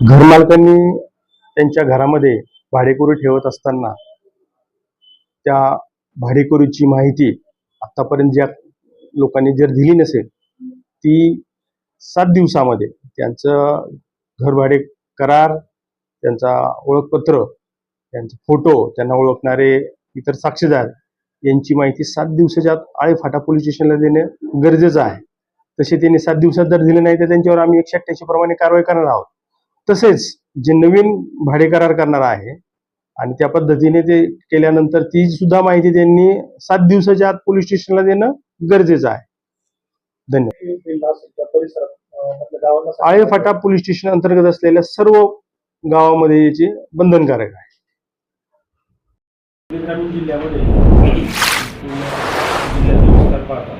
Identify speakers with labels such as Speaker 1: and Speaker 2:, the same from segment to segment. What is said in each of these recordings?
Speaker 1: घरमालकांनी त्यांच्या घरामध्ये भाडेकरू ठेवत असताना त्या भाडेकरूची माहिती आतापर्यंत ज्या लोकांनी जर दिली नसेल ती सात दिवसामध्ये त्यांचं घरभाडे करार त्यांचा ओळखपत्र त्यांचे फोटो त्यांना ओळखणारे इतर साक्षीदार यांची माहिती सात दिवसाच्या आत आळेफाटा पोलीस स्टेशनला देणे गरजेचं आहे. तसे त्यांनी सात दिवसात जर दिले नाही तर त्यांच्यावर आम्ही एकशे अठ्ठ्याऐंशी प्रमाणे कारवाई करणार आहोत. तसेच जे नवीन भाडे करार करणार आहे आणि त्या पद्धतीने ते केल्यानंतर ती सुद्धा माहिती त्यांनी सात दिवसाच्या आत पोलीस स्टेशनला देणं गरजेचं आहे. धन्यवाद. आळेफाटा पोलीस स्टेशन अंतर्गत असलेल्या सर्व गावामध्ये याचे बंधनकारक आहे.
Speaker 2: जिल्ह्यामध्ये विस्तार पाहता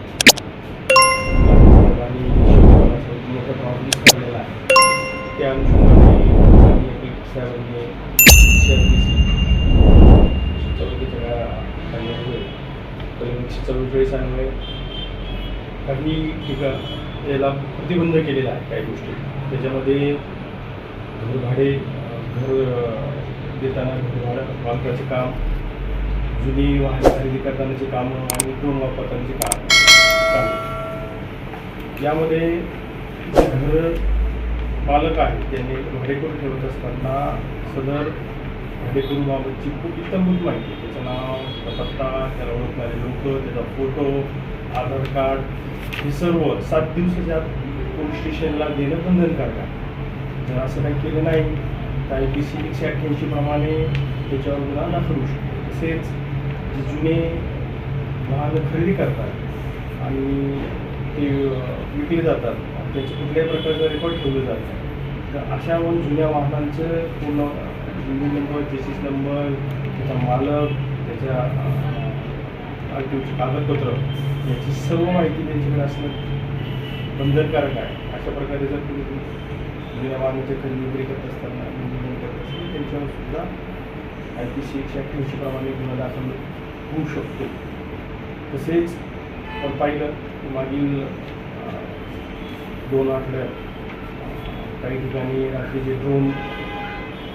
Speaker 2: आणि शहराचा मोठ्या प्रमाणात विस्तारलेला आहे त्या अनुषंगाने आम्ही एक साहेबांनी CRPC चौकटीच्या काढल्यामुळे काही ठिकाण याला प्रतिबंध केलेला आहे काही गोष्टी. त्याच्यामध्ये घर भाडे घर देताना घर भाडं काम जुनी वाहन खरेदी करतानाचे कामं आणि ड्रोन वापरतानाचे काम. यामध्ये घर पालक आहेत त्यांनी भाडेकरू ठेवत असताना सदर भाडेकरूबाबतची खूप इतंभूत माहिती त्याचं नाव पत्ता त्याला ओळखणारे लोक त्याचा फोटो आधार कार्ड हे सर्व सात दिवसाच्या पोलीस स्टेशनला देणं बंधनकारक आहे. जर असं काही केलं नाही तर आय पी सी एकशे अठ्ठ्याऐंशी प्रमाणे त्याच्यावर गुन्हा दाखल होऊ शकतो. तसेच जे जुने वाहनं खरेदी करतात आणि ते विकले जातात त्याचे कुठल्याही प्रकारचा रेकॉर्ड ठेवलं जात तर अशा वन जुन्या वाहनांचं पूर्ण इंजिन नंबर चेसिस नंबर त्याचा मालक त्याच्या आर टी कागदपत्र याची सर्व माहिती त्यांच्याकडे असणं बंधनकारक आहे. अशा प्रकारे जर तुम्ही जुन्या वाहनाच्या खरेदी विक्री करत असताना नोंदणी करत असताना त्यांच्यावर सुद्धा आय पी सी एकशे अठ्ठ्याऐंशी प्रमाणे गुन्हा दाखल होऊ शकतो. तसेच आपण पाहिलं मागील दोन आठवड्यात काही ठिकाणी रात्रीचे ड्रोन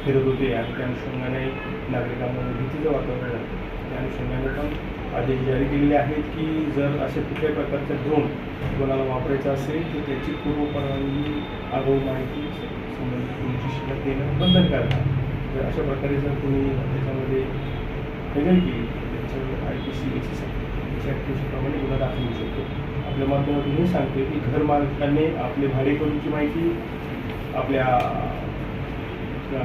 Speaker 2: फिरत होते आणि त्या अनुषंगाने नागरिकांमध्ये भीतीचं वातावरण आहे. त्या अनुषंगाने पण आदेश जारी केलेले आहेत की जर अशा कुठल्याही प्रकारचा ड्रोन कोणाला वापरायचा असेल तर त्याची पूर्वपरवानगी आगाऊ माहिती संबंधित तुमची शिल्लक देणं बंधनकारक आहे. जर अशा प्रकारे जर कोणी त्याच्यामध्ये केली तर त्याच्यावर आय पी सी एकशे एकशे अठ्ठ्याऐंशी गुन्हा दाखल होऊ शकतो. आपल्या माध्यमातून हे सांगते की घर मालकाने आपले भाडेकरूची माहिती आपल्या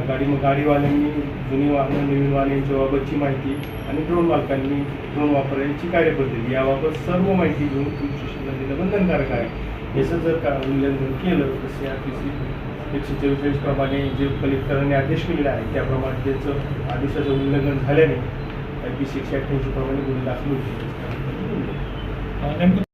Speaker 2: गाडी गाडीवाल्यांनी जुनी वाहनं नवीन वाहनांच्या माहिती आणि ड्रोन मालकांनी ड्रोन वापरण्याची कार्यपद्धती. याबाबत सर्व माहिती घेऊन पोलीस स्टेशनला देणं बंधनकारक आहे. याचं जर का उल्लंघन केलं तर सी आर पी सी एकशे चव्वेचाळीस प्रमाणे जे कलेक्टरांनी आदेश केलेला आहे त्याप्रमाणे त्याचं आदेशाचं उल्लंघन झाल्याने आय पी सी एकशे अठ्ठ्याऐंशी प्रमाणे गुन्हे दाखल होऊ शकतात
Speaker 3: नेमकं